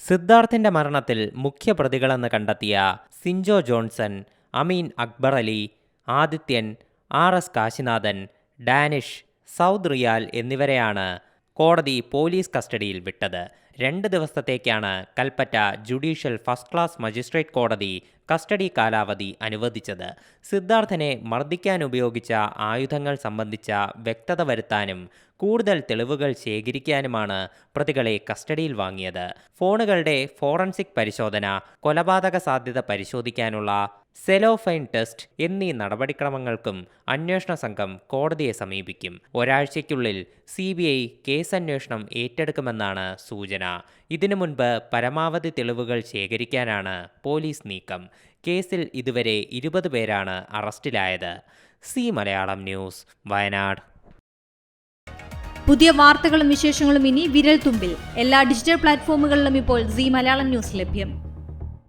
സിദ്ധാർത്ഥിന്റെ മരണത്തിൽ മുഖ്യപ്രതികളെന്ന് കണ്ടെത്തിയ Sinjo Johnson Ameen Akbar Ali Adithyan R S Kashinathan Danish Saud Riyal എന്നിവരെയാണ് കോടതി പോലീസ് കസ്റ്റഡിയിൽ വിട്ടത്. രണ്ട് ദിവസത്തേക്കാണ് Kalpetta judicial first class magistrate കോടതി കസ്റ്റഡി കാലാവധി അനുവദിച്ചത്. സിദ്ധാർത്ഥനെ മർദ്ദിക്കാൻ ഉപയോഗിച്ച ആയുധങ്ങൾ സംബന്ധിച്ച വ്യക്തത വരുത്താനും കൂടുതൽ തെളിവുകൾ ശേഖരിക്കാനുമാണ് പ്രതികളെ കസ്റ്റഡിയിൽ വാങ്ങിയത്. ഫോണുകളുടെ ഫോറൻസിക് പരിശോധന കൊലപാതക സാധ്യത പരിശോധിക്കാനുള്ള സെലോഫൈൻ ടെസ്റ്റ് എന്നീ നടപടിക്രമങ്ങൾക്കും അന്വേഷണ സംഘം കോടതിയെ സമീപിക്കും. ഒരാഴ്ചയ്ക്കുള്ളിൽ സി ബി ഐ കേസന്വേഷണം ഏറ്റെടുക്കുമെന്നാണ് സൂചന. ഇതിനു മുൻപ് പരമാവധി തെളിവുകൾ ശേഖരിക്കാനാണ് പോലീസ് നീക്കം. കേസിൽ ഇതുവരെ ഇരുപത് പേരാണ് അറസ്റ്റിലായത്. C Malayalam news Wayanad. പുതിയ വാർത്തകളും വിശേഷങ്ങളും ഇനി വിരൽ തുമ്പിൽ എല്ലാ ഡിജിറ്റൽ പ്ലാറ്റ്ഫോമുകളിലും ഇപ്പോൾ സി മലയാളം ന്യൂസ് ലഭ്യം.